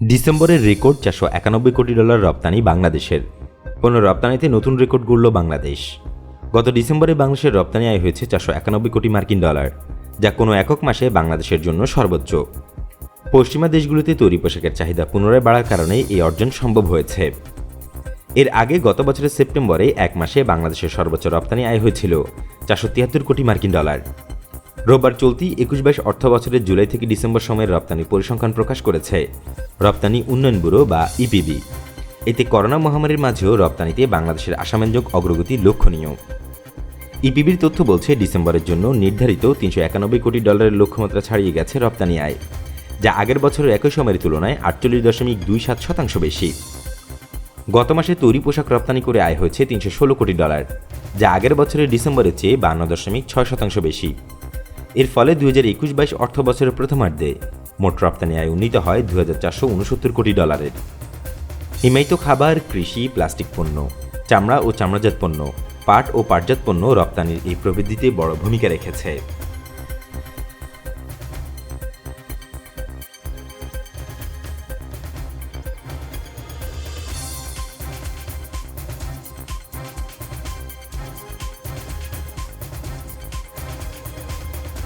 ডিসেম্বরের রেকর্ড চারশো একানব্বই কোটি ডলার রপ্তানি বাংলাদেশের। কোনো রপ্তানিতে নতুন রেকর্ড গড়ল বাংলাদেশ। গত ডিসেম্বরে বাংলাদেশের রপ্তানি আয় হয়েছে চারশো একানব্বই কোটি মার্কিন ডলার, যা কোনো একক মাসে বাংলাদেশের জন্য সর্বোচ্চ। পশ্চিমা দেশগুলোতে তৈরি পোশাকের চাহিদা পুনরায় বাড়ার কারণে এই অর্জন সম্ভব হয়েছে। এর আগে গত বছরের সেপ্টেম্বরে এক মাসে বাংলাদেশের সর্বোচ্চ রপ্তানি আয় হয়েছিল চারশো তিয়াত্তর কোটি মার্কিন ডলার। রোববার চলতি একুশ বাইশ অর্থ বছরের জুলাই থেকে ডিসেম্বর সময়ের রপ্তানি পরিসংখ্যান প্রকাশ করেছে। রপ্তানি উন্নয়ন ব্যুরো বা ইপিবি। এতে করোনা মহামারীর মাঝেও রপ্তানিতে বাংলাদেশের আশাব্যঞ্জক অগ্রগতি লক্ষণীয়। ইপিবির তথ্য বলছে, ডিসেম্বরের জন্য নির্ধারিত তিনশো একানব্বই কোটি ডলারের লক্ষ্যমাত্রা ছাড়িয়ে গেছে রপ্তানি আয়, যা আগের বছরের একই সময়ের তুলনায় আটচল্লিশ দশমিক দুই সাত শতাংশ বেশি। গত মাসে তৈরি পোশাক রপ্তানি করে আয় হয়েছে তিনশো ষোলো কোটি ডলার, যা আগের বছরের ডিসেম্বরের চেয়ে বান্ন দশমিক ছয় শতাংশ বেশি। এর ফলে দুই হাজার একুশ বাইশ অর্থ বছরের প্রথমার্ধে মোট রপ্তানি আয় উন্নীত হয় দুই হাজার চারশো উনসত্তর কোটি ডলারের। হিমায়িত খাবার, কৃষি, প্লাস্টিক পণ্য, চামড়া ও চামড়াজাত পণ্য, পাট ও পাটজাত পণ্য রপ্তানির এই প্রবৃদ্ধিতে বড় ভূমিকা রেখেছে।